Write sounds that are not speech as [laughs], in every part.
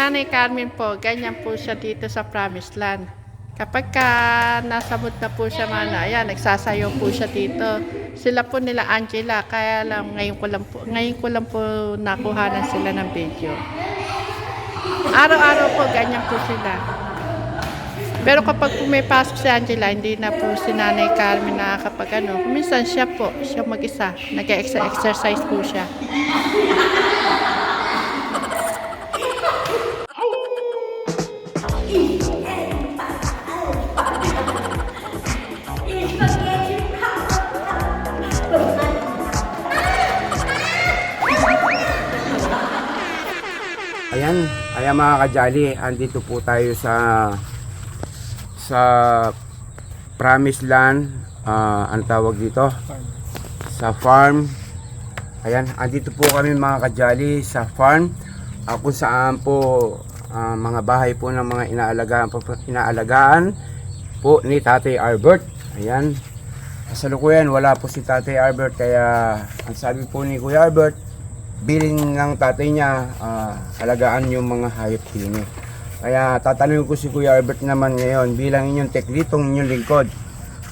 Nanay Carmen po, ganyan po siya dito sa Promised Land. Kapag ka nasa mood na po siya mana, ayan, nagsasayaw po siya dito. Sila po nila Angela, kaya lang ngayon ko lang po, ngayon ko lang po nakuhanan sila ng video. Araw-araw po, ganyan po sila. Pero kapag po may pasok si Angela, hindi na po si Nanay Carmen nakakapag ano. Minsan siya po, siya mag-isa. Nag-exercise po siya. Ayan, ayan mga kajali, andito po tayo sa sa Promised Land, ah, ang tawag dito, sa farm. Ayan, andito po kami mga kajali sa farm, ah, kung saan po ah, mga bahay po ng mga inaalagaan po, inaalagaan po ni Tatay Albert. Ayan, sa lukuyan wala po si Tatay Albert kaya ang sabi po ni Kuya Albert, bilin ng tatay niya ah, alagaan yung mga hayop eh. Kaya tatanungin ko si Kuya Albert naman ngayon bilang inyong teklitong inyong lingkod.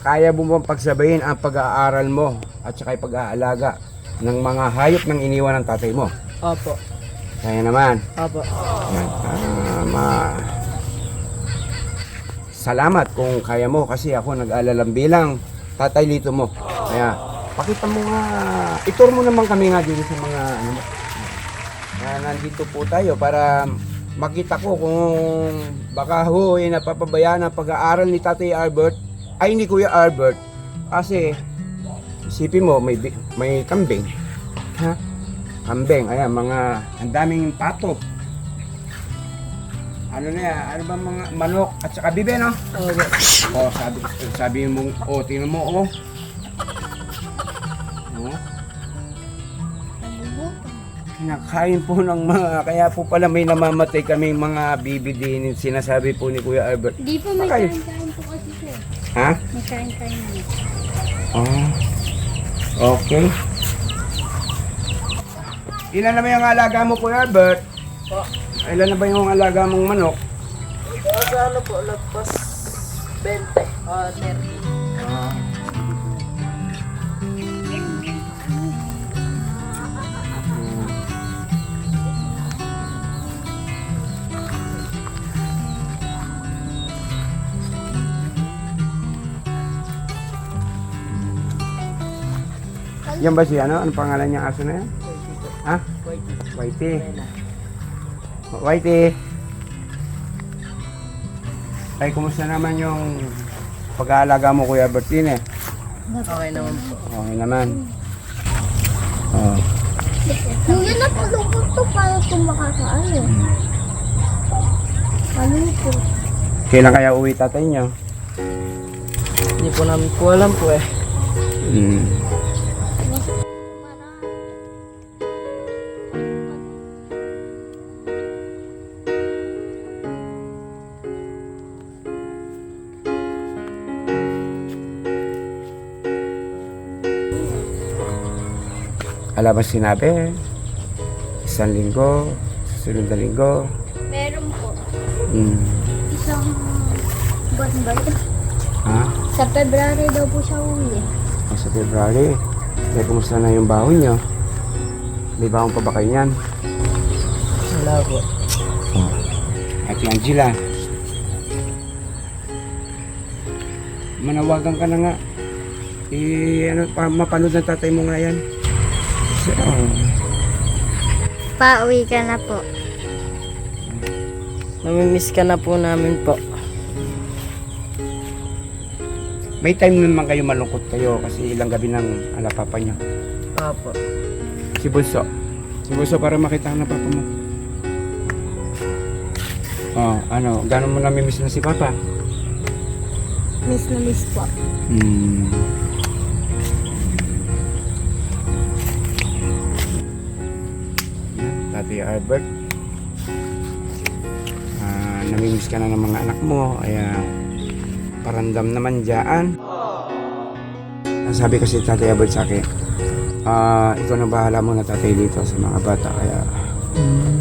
Kaya mo bang pagsabayin ang pag-aaral mo at saka pag-aalaga ng mga hayop ng iniwan ng tatay mo? Opo. Kaya naman. Opo. Yan. Ah, ma- Salamat kung kaya mo kasi ako nag-alalang bilang tatay lito mo. Kaya pakita mo nga, itur mo naman kami nga dito sa mga ano mo. Na nandito po tayo para makita ko kung baka ho eh, napapabayaan ang pag-aaral ni Tatay Albert ay ni Kuya Albert kasi isipin mo may may kambing ha kambing ayan mga ang daming pato ano na yan ano ba mga manok at saka bibe no Opo. oh sabi sabi mo oh tingnan mo oh oh Kinakain po ng mga, kaya po pala may namamatay kaming mga bibi din, sinasabi po ni Kuya Albert. Di po may Bakit? kain-kain po kasi sir. Ha? May kain-kain. Oh. Okay. Ilan na ba yung alaga mo, Kuya Albert? Po. Ilan na ba yung alaga mong manok? O, sa ano po, lagpas 20 o 30. Yan ba si ano? Ano pangalan niyang aso na yan? Ha? Wait. Whitey. Na. Whitey. Ay, kumusta naman yung pag-aalaga mo, Kuya Bertine? Okay naman po. Okay naman. Oh. Yung yun na palungkot to para ito makakaano. Palungkot. Kailan kaya uwi tatay niyo? Hindi po namin po alam po eh. Hmm. Alam mo sinabi, isang linggo, susunod na linggo. Meron po. Hmm. Isang buwan ba ito? Ha? Sa February daw po siya uwi. O, Sa February. Kaya kumusta na yung bahon nyo? May bahon pa ba kayo niyan? Wala po. Oh. Ate Angela. Manawagan ka na nga. Eh, ano, pa, mapanood ng tatay mo nga yan. So, oh. Pauwi ka na po. Namimiss ka na po namin po. may time naman kayo malungkot kayo kasi ilang gabi ng ala papa niyo. Opo. Si Bunso. Si Bunso para makita ka ng papa mo. Oh, ano, gano'n mo namimiss na si papa? Miss na miss po. Hmm. Tatay Albert. Ah, namimiss ka na ng mga anak mo. Kaya parandam naman dyan. Ang Sabi kasi Tatay Albert sa akin, ah, ikaw na bahala mo na tatay dito sa mga bata. Kaya,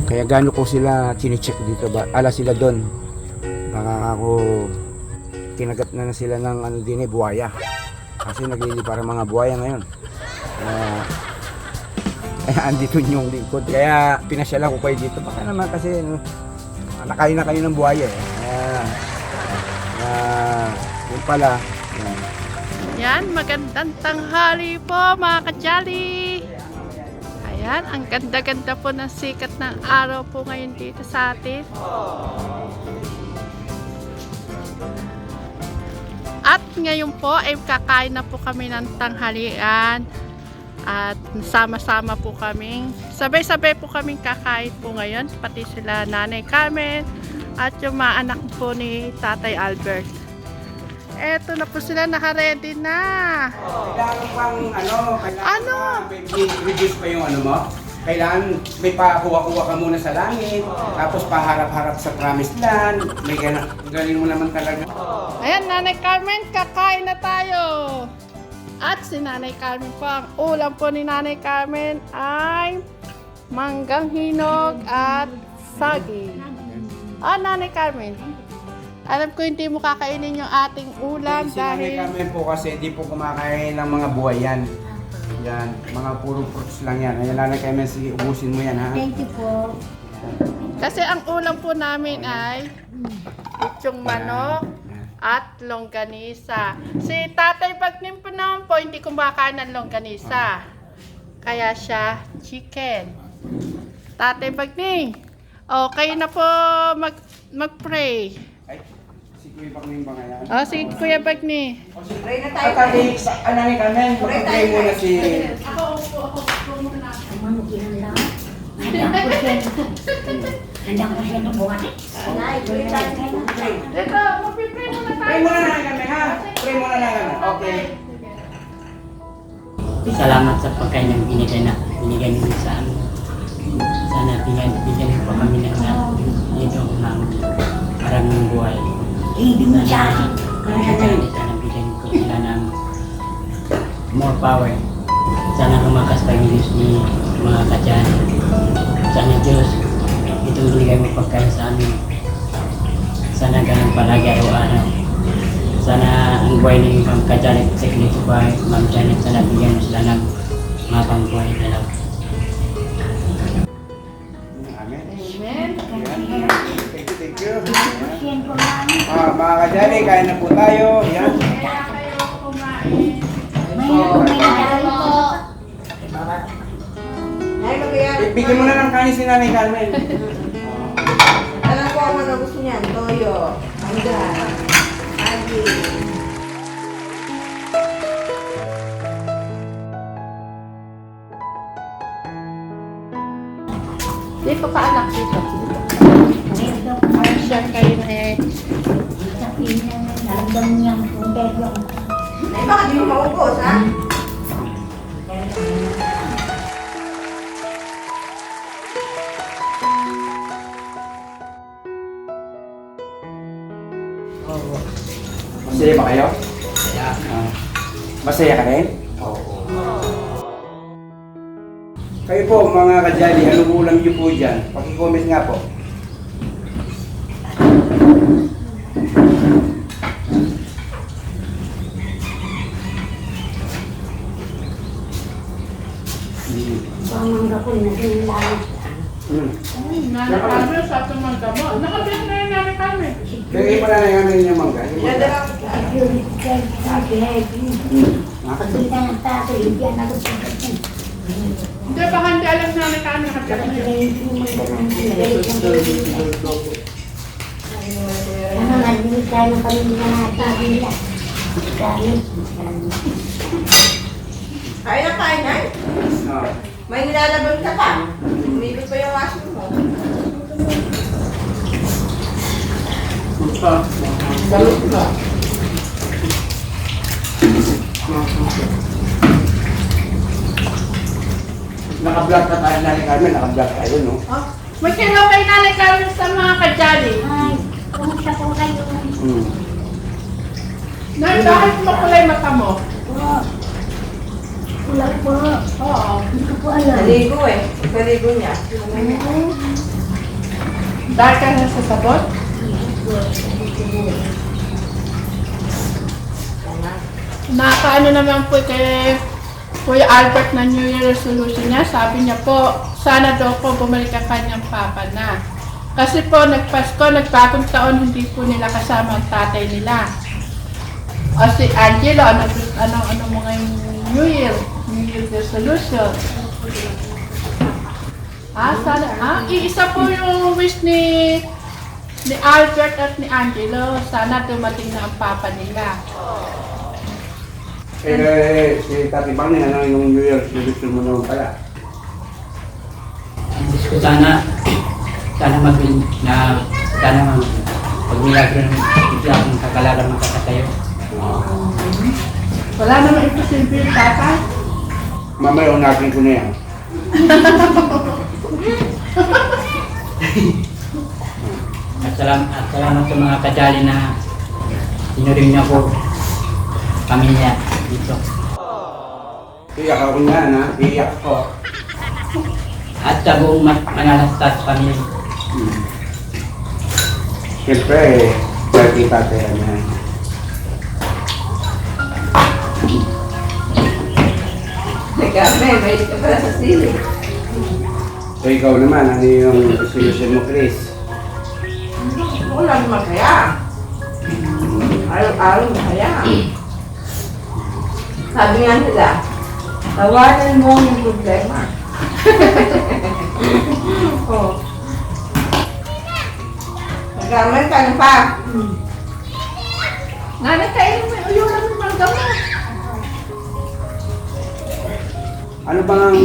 kaya gaano ko sila chinecheck dito ba? Ala sila doon. Baka ako kinagat na, na sila ng ano din eh, buhaya. Kasi naglili para mga buhaya ngayon. Kaya, andito yung lingkod. Kaya pinasyalan ko kayo dito. Baka naman kasi ano, nakain na kayo ng buhaya eh. Kaya, kaya yun pala. Yan. Yan, magandang tanghali po mga kajali. Ayan, ang ganda-ganda po ng sikat ng araw po ngayon dito sa atin. At ngayon po ay kakain na po kami ng tanghalian. At sama-sama po kaming, sabay-sabay po kaming kakain po ngayon. Pati sila Nanay Carmen at yung mga anak po ni Tatay Albert. Eto na po sila, naka-ready na. Kailangan pang ano, kailangan Ano? reduce pa yung ano mo. Kailangan may pakuha-kuha ka muna sa langit, tapos paharap-harap sa promised land. May gana, galing mo naman talaga. Ayan, Nanay Carmen, kakain na tayo. At si Nanay Carmen po, ang ulam po ni Nanay Carmen ay manggang hinog at saging. Ah, Nanay Carmen, alam ko hindi mo kakainin yung ating ulam Si Nanay dahil... Carmen po kasi hindi po kumakain ng mga buhay yan. Yan, mga puro fruits lang yan. Ayan, Nanay Carmen, sige, ubusin mo yan ha. Thank you po. Kasi ang ulam po namin ay yung manok. At longganisa. Si Tatay Bagnim po naman po hindi kumakain ng longganisa. Kaya siya chicken. Tatay Bagnim, okay na po mag mag-pray. Ay, si Kuya Bakling ba ngayon? Oh, si Kuya Bagni. Pray na tayo. Tatay, ah, Nanay Carmen, pray muna si... [laughs] Handang ko siya ng buwan. Nay, pray tayo ngayon. Ito, mag-pray muna Pray tayo. muna Nanay Carmen ha. Pray muna Nanay Carmen. Okay. Salamat sa pagkain ng binigay na binigay niyo sa amin. Sana bigyan, bigyan niyo pa kami ng dito ng maraming buhay. Hindi mo siya. Sana, sana bigyan po sila ng more power. Sana lumakas pa yung Diyos ni mga kadyan. Sana Diyos, itong binigay mo pagkain sa amin. Sana ganun palagi araw-araw. Sana ang buhay ni Ma'am Kajalit sa Kilito Bahay, Ma'am Janet, sana bigyan mo sila ng mapang buhay na lang. Amen. Amen. Ayan. Thank you, thank you. Yan po namin. Ah, mga kajali, kain na po tayo. Yan. Kaya kayo kumain. May may dahil po. Bigyan mo na ng kanin si Nanay Carmen. [laughs] Alam ko ang ano gusto niyan, toyo, hanggang, agi. Dito ka anak dito. Ay, siya kayo na eh. sa pinya na nandang niyang puntero. Ay, bakit mo maubos, ha? Masaya ba kayo? Masaya. masaya ka rin? Oo. Kayo po mga kajali, anong ulam niyo po dyan? Pakicomment nga po. Pamangga ko na din lang. Hmm. Nanay Carmen, sa tumangga mo. Nakabiyag na yung Nanay Carmen. Kaya pa na namin yung mangga. Yung Yan mangga. Hindi baka hindi alam. Nakabiyag na. Ano nga, hindi tayo ng pamilya natin nila. Kain na kain, ay. Ah. May nilalaban ka pa. Umibig pa yung aso mo. Salud ka. Naka-vlog ka tayo Nanay Carmen, naka-vlog tayo, no? May hello kay Nanay Carmen sa mga kajali. ay, kumusta po kayo? Hmm. Nay, bakit makulay mata mo? Po, Wala po. Oo. Hindi ko po alam. Naligo eh. Naligo niya. Ano? Dahil ka na sa sabon? Nakaano naman po kay Kuya Albert na New Year resolution niya. Sabi niya po, sana daw po bumalik ang kanyang papa na. Kasi po, nagpasko, nagpagong taon, hindi po nila kasama ang tatay nila. O si Angelo, ano, ano, ano ngayong New Year? New Year resolution. Ah, sana, ah, iisa po yung wish ni ni Albert at ni Angelo. Sana dumating na ang papa nila. Eh, eh, si Tati Bangin, ano yung New Year resolution mo naman pala? Ang Diyos ko sana, sana mag na sana mag pag milagro ng bigla akong kakalaran makakatayo. Wala namang imposible yung tatay. Mamaya unatin ko na yan. [laughs] At salamat, at salamat sa mga kajali na sinuring niyo ako pamilya dito. Iyak ako niyan ha, iyak ko. At sa buong Ma- Manalastas pamilya. Hmm. Siyempre, dati tatay yan. Teka, may, may ka pala sa sili. So ikaw naman, ano yung resolution mo, Chris? Wala naman kaya. Araw-araw kaya. Sabi nga nila, tawanan mo yung problema. [laughs] oh. Nagaman ka na pa. Nanay, kainin mo yung uyo namin mga gamot. Ano bang ang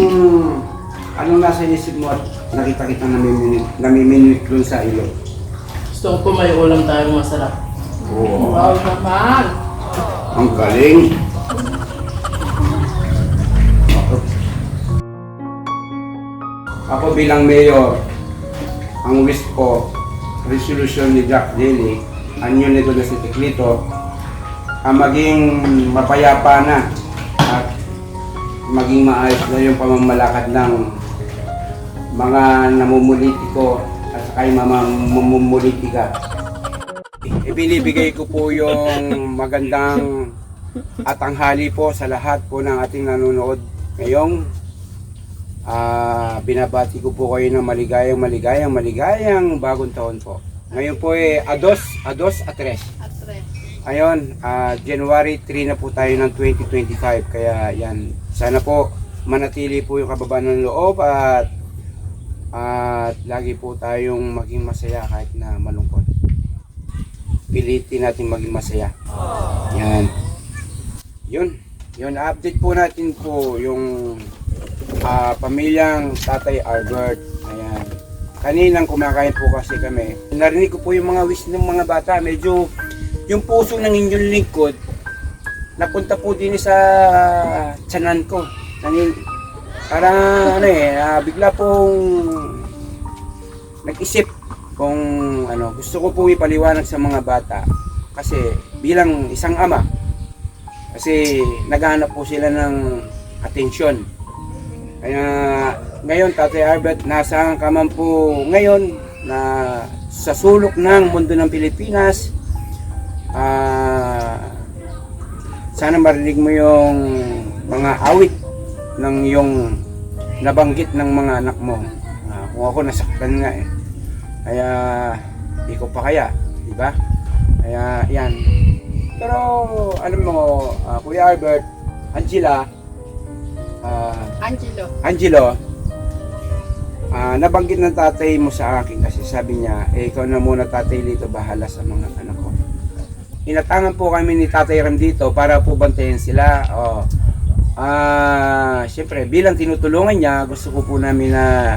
anong nasa isip mo at nakita kita namiminit, namiminit dun sa ilog? Gusto ko may ulam tayong masarap. Oo. Wow naman. Ang galing. Ako bilang mayor, ang wish ko, resolution ni Jack Daly, anyo nito na si Tiklito, ang maging mapayapa na at maging maayos na yung pamamalakad ng mga namumulitiko at saka yung mamumulitika. Ibinibigay ko po yung magandang at tanghali po sa lahat po ng ating nanonood ngayong ah binabati ko po kayo ng maligayang maligayang maligayang bagong taon po. Ngayon po eh ados, ados at tres. Atre. Ayun, ah, January 3 na po tayo ng 2025 kaya yan. Sana po manatili po yung kababaan ng loob at at lagi po tayong maging masaya kahit na malungkot. Pilitin natin maging masaya. Yan. Yun. Yun, update po natin po yung ah, pamilyang Tatay Albert. Ayan. Kaninang kumakain po kasi kami. Narinig ko po yung mga wish ng mga bata. Medyo yung puso ng inyong lingkod napunta po din sa tiyanan ko. Nangin, parang ano eh, ah, bigla pong nag-isip kung ano, gusto ko po ipaliwanag sa mga bata kasi bilang isang ama kasi naghahanap po sila ng atensyon. Kaya ngayon Tatay Albert nasa ka man po ngayon na sa sulok ng mundo ng Pilipinas ah sana marinig mo yung mga awit ng yung nabanggit ng mga anak mo. Ah, kung ako nasaktan nga eh. Kaya di ko pa kaya, di ba? Kaya yan. Pero alam mo, ah, Kuya Albert, Angela, ah, Angelo. Angelo, ah, nabanggit ng tatay mo sa akin kasi sabi niya, eh, ikaw na muna tatay dito, bahala sa mga anak ko. Inatangan po kami ni Tatay Ram dito para po bantayan sila. Oh. Ah, siyempre bilang tinutulungan niya, gusto ko po namin na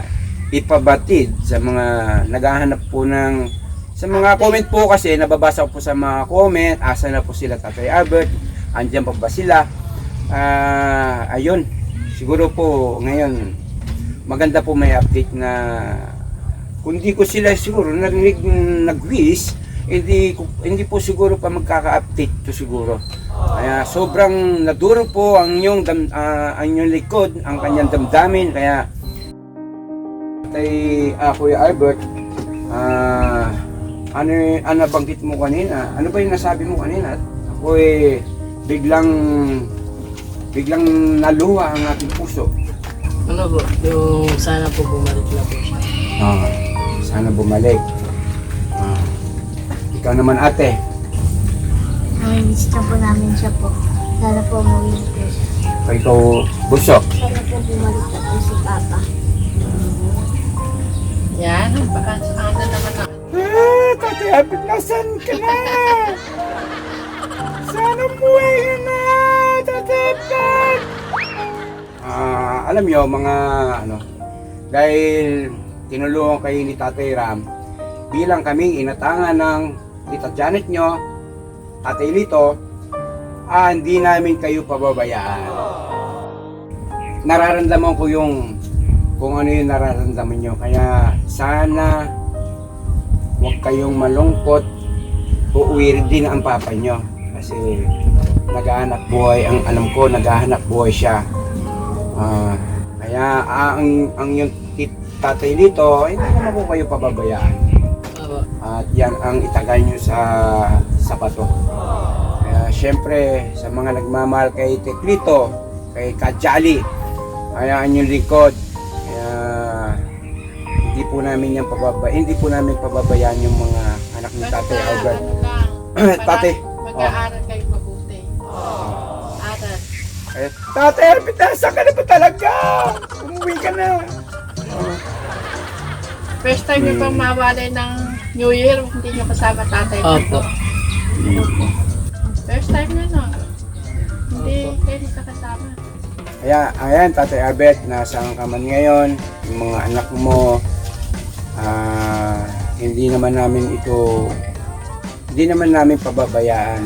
ipabatid sa mga naghahanap po ng sa mga comment po kasi nababasa ko po sa mga comment, asa na po sila Tatay Albert, andyan pa ba sila? Ah, ayun. Siguro po ngayon maganda po may update na kung di ko sila siguro narinig nag-wish, hindi hindi po siguro pa magkaka-update to siguro. Kaya sobrang naduro po ang inyong dam, ah, ang inyong likod, ang kanyang damdamin kaya kay ah, Kuya Albert Ah, ano ano banggit mo kanina? Ano ba yung nasabi mo kanina? Ako eh biglang biglang naluha ang ating puso. Ano po, yung sana po bumalik na po siya. Ah, sana bumalik. Ah, ikaw naman ate. Namiss na po namin siya po. Sana po umuwi na po siya. Ikaw buso. Sana po bumalik na po si Papa. Yan, baka ano naman ako. Ah, Tatay Abit, nasan ka na? [laughs] Sana ka na! Ah, alam nyo, mga ano, dahil tinulungan kayo ni Tatay Ram, bilang kaming inatangan ng Tita Janet nyo, Tatay Lito, ah, hindi namin kayo pababayaan. Nararamdaman ko yung kung ano yung nararamdaman nyo. Kaya sana huwag kayong malungkot. Uuwi din ang papa nyo. Kasi naghahanap buhay, ang alam ko, naghahanap buhay siya. Ah, kaya ah, ang, ang yung tatay dito, hindi naman po kayo pababayaan. At yan ang itagal nyo sa sapato. Kaya syempre, sa mga nagmamahal kay Teklito, kay Kajali, hayaan yung likod. Kaya hindi po namin yan pababa, hindi po namin pababayaan yung mga anak ni Tatay Albert. ano lang, [clears throat] Tatay. Mag-aaral Eh, Tatay Albert, nasa ka na ba talaga? Umuwi ka na. First time niyo pang mawalay ng New Year, hindi niyo kasama tatay Opo. First time niyo, no? Hindi kayo kasama. Kaya, ayan, Tatay Albert, nasaan ka man ngayon, yung mga anak mo, ah, hindi naman namin ito, hindi naman namin pababayaan.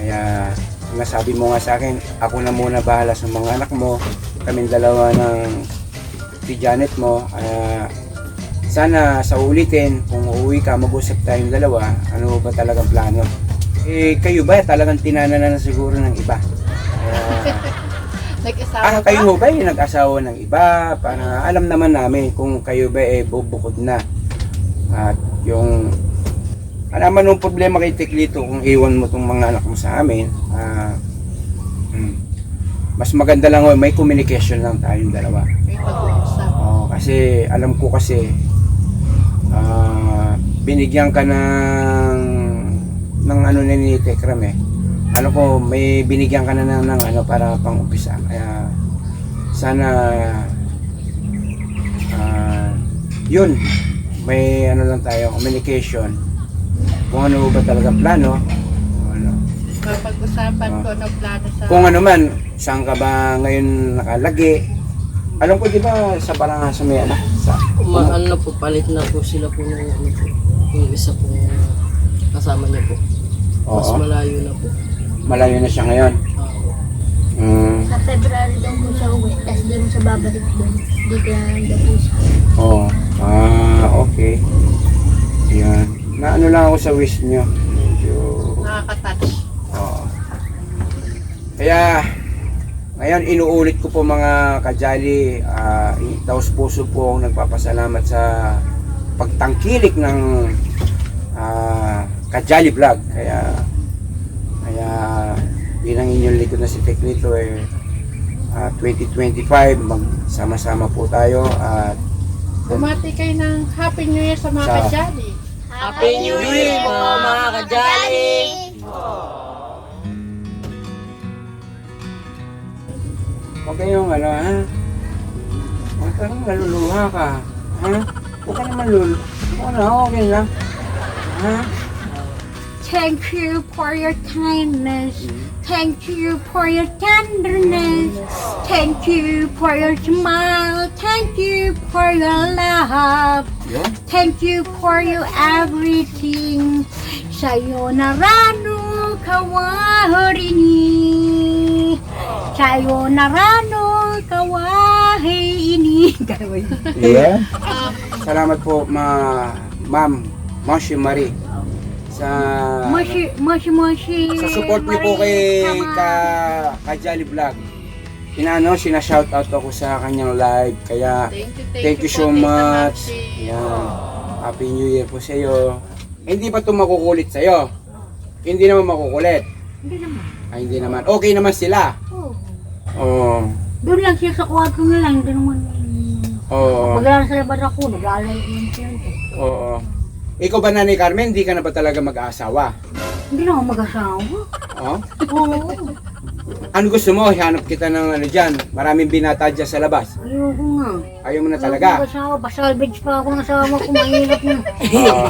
Kaya, nasabi mo nga sa akin, ako na muna bahala sa mga anak mo, kaming dalawa ng si Janet mo, kaya, sana sa ulitin, kung uuwi ka, mag-usap tayong dalawa, ano ba talagang plano? Eh, kayo ba talagang tinana na siguro ng iba? [laughs] Kaya, Nag-isawa Ah, kayo ba yung nag-asawa ng iba? Para alam naman namin kung kayo ba eh bubukod na. At yung ano naman yung problema kay Teklito kung iwan mo tong mga anak mo sa amin. ah, hmm, mas maganda lang oh, may communication lang tayong dalawa. May pag-uusap. Oo, kasi alam ko kasi ah, binigyan ka ng ng ano na ni Tekram eh. Alam ko may binigyan ka na ng, ng ano para pang umpisa. Kaya sana ah, yun may ano lang tayo communication kung ano ba talaga plano ano Mapag-usapan Ah. ko ng plano sa... kung ano man, saan ka ba ngayon nakalagi? Alam ko, di ba, sa parang sa may anak? Sa, Ma, ano na po, palit na po sila po ng ano po. Yung isa po kasama niya po. Mas Oo, malayo na po. malayo na siya ngayon. Opo. Mm, Sa February daw po siya uwi. Tapos di mo siya babalik doon. Dito lang daw po siya. oo. Ah, okay. Yan. Na ano lang ako sa wish nyo. Medyo, Nakaka-touch. oo. Kaya, ngayon inuulit ko po mga kajali, ah, taos puso po akong nagpapasalamat sa pagtangkilik ng ah, kajali vlog. Kaya, kaya bilang inyong likod na si Teklito eh, ah, 2025 magsama-sama po tayo at Bumati kayo ng Happy New Year sa mga Sa- kadyali. Happy New Year po mga kajali! Huwag kayong ano, ha? Huwag ka nang naluluha ka. Ha? Huwag ka naman lul. Ano, okay lang. Ha? Thank you for your kindness. Thank you for your tenderness. Thank you for your smile. Thank you for your love. Yun. Thank you for your everything. Sayonara no kawaharini. Sayonara no kawahini. [laughs] Gawin. Yeah. Salamat po, ma Ma'am Moshi Marie. Sa Moshi, moshi, moshi. sa support niyo po kay ka Kajali Vlog. Inaano, sina-shout out ako sa kanyang live. Kaya Thank you, thank you so po, Tita much. Maxi. Yan. Happy New Year po sa iyo. Hindi ba ito makukulit sa iyo? Hindi naman makukulit. Hindi naman. Ay, hindi naman. Okay naman sila. Oo. Oo. Doon lang siya sa kwarto nila, hindi naman. Oo. Maglalaro sa labas ako, naglalaro yung siyempre. Oo. Ikaw ba, Nanay Carmen, hindi ka na ba talaga mag-aasawa? Hindi na ako mag-asawa. Oo. Oo. [laughs] Ano gusto mo? Hanap kita ng ano dyan. Maraming binata dyan sa labas. Ayoko nga. Ayaw mo na Ayoko talaga. mag-asawa, pasalvage pa ako ng asawa ko, mahirap na. Oo.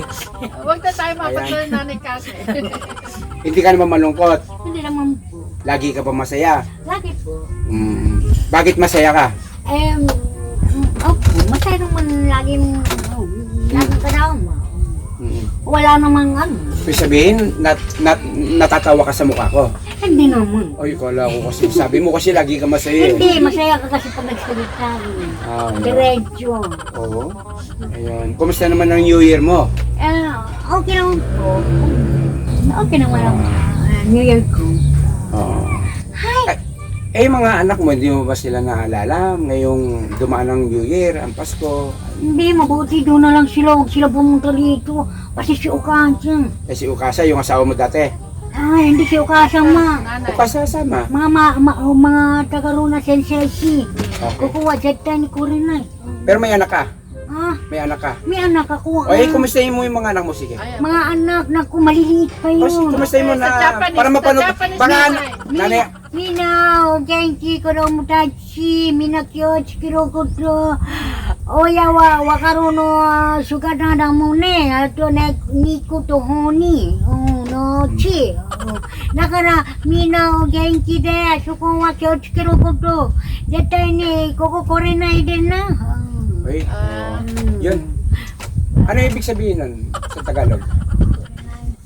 [laughs] Huwag na tayo mapatuloy na ni Carmen. [laughs] Hindi ka naman malungkot. Hindi naman po. Lagi ka ba masaya? Lagi po. Mm. Bakit masaya ka? Eh, okay, masaya naman laging, oh, laging kasama. Mm. Wala namang ano. Ibig sabihin, nat, nat, natatawa ka sa mukha ko. Hindi naman. Ay, kala ko kasi. Sabi mo kasi lagi ka masaya. eh. Hindi, masaya ka kasi pag nagsalita rin. Ah, yeah. Diretso. Oo. Ayan. Kumusta naman ang New Year mo? Eh, okay naman po. Okay naman ang ah, New Year ko. Oo. Ay, eh, mga anak mo, hindi mo ba sila naalala? Ngayong dumaan ang New Year, ang Pasko. Hindi, mabuti doon na lang sila. Huwag sila pumunta dito. Kasi si Ukasang. Eh, si Ukasa, yung asawa mo dati. Ah, hindi si Ukasang ma. Nanay. Ukasa, sama. Mga ma, ma, mga taga-runa sensei. Okay. Kukuha tayo ni Kurinay. Pero may anak ka. Ah, May anak ka. may anak ako. O, eh, ah. kumustahin mo yung mga anak mo? Sige. Mga anak na kumaliliit pa O, sige, yun. kumustahin mo Sa na Japanese, para sa mapanood. Japanese Baka, nanay. nanay, Minaw, genki koromu tachi, minakyochi kirokoto, oya wa wakaruno sugata da mo ne, ato ne niku to honi, oh, no chi. Oh. Nakara, minaw genki de, suko wa kyochi kirokoto, zetai ne, koko korenai din na. Oh. Uy, Ah, yun. Ano ibig sabihin nun sa Tagalog?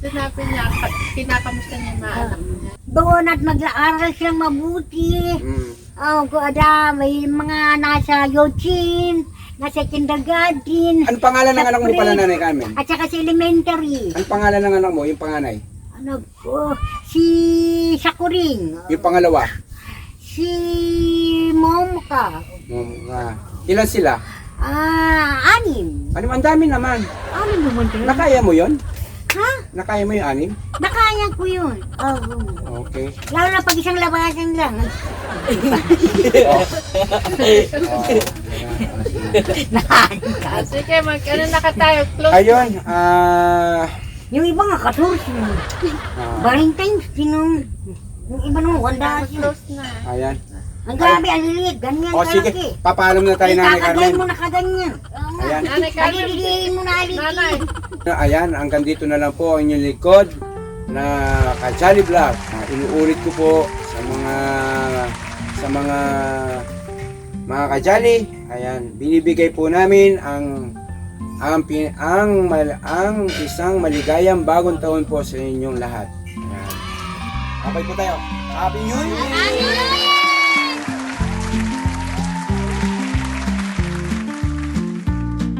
sinabi niya, ka- kinakamusta niya mga anak niya. Doon at mag-aaral silang mabuti. Mm. Oh, ko ada may mga nasa Yochin, nasa kindergarten, Ano pangalan ng anak mo pala, Nanay Carmen? at saka sa elementary. Ano pangalan ng anak mo, yung panganay? Ano ko, si Sakuring, Yung pangalawa? si Momka, Mga, ilan sila? ah, anim. Ano, ang dami naman. Anim naman din. Nakaya mo yon? Ha? Nakaya mo yung anim? Nakaya ko yun. Oh, Okay. lalo na pag isang labasan lang. [laughs] [laughs] [laughs] Ah, sige, mag, ano na ka tayo, close. Ayun, ah... Yung iba nga, 14. ah, Valentine's, sinong, yung iba naman, wanda Close na. ayan. Ang grabe, ang liliit, ganyan O sige, kalaki. papaalam na tayo, Nanay Kakagayin mo Carmen. na kaganyan. Ayan. Nanay Carmen, Pagdidiin mo na nanay. Ayan, hanggang dito na lang po ang inyong likod na Kajali Vlog. Ah, inuulit ko po sa mga sa mga mga kajali. Ayan, binibigay po namin ang ang ang ang isang maligayang bagong taon po sa inyong lahat. Ayan. Okay po tayo. Happy New Year!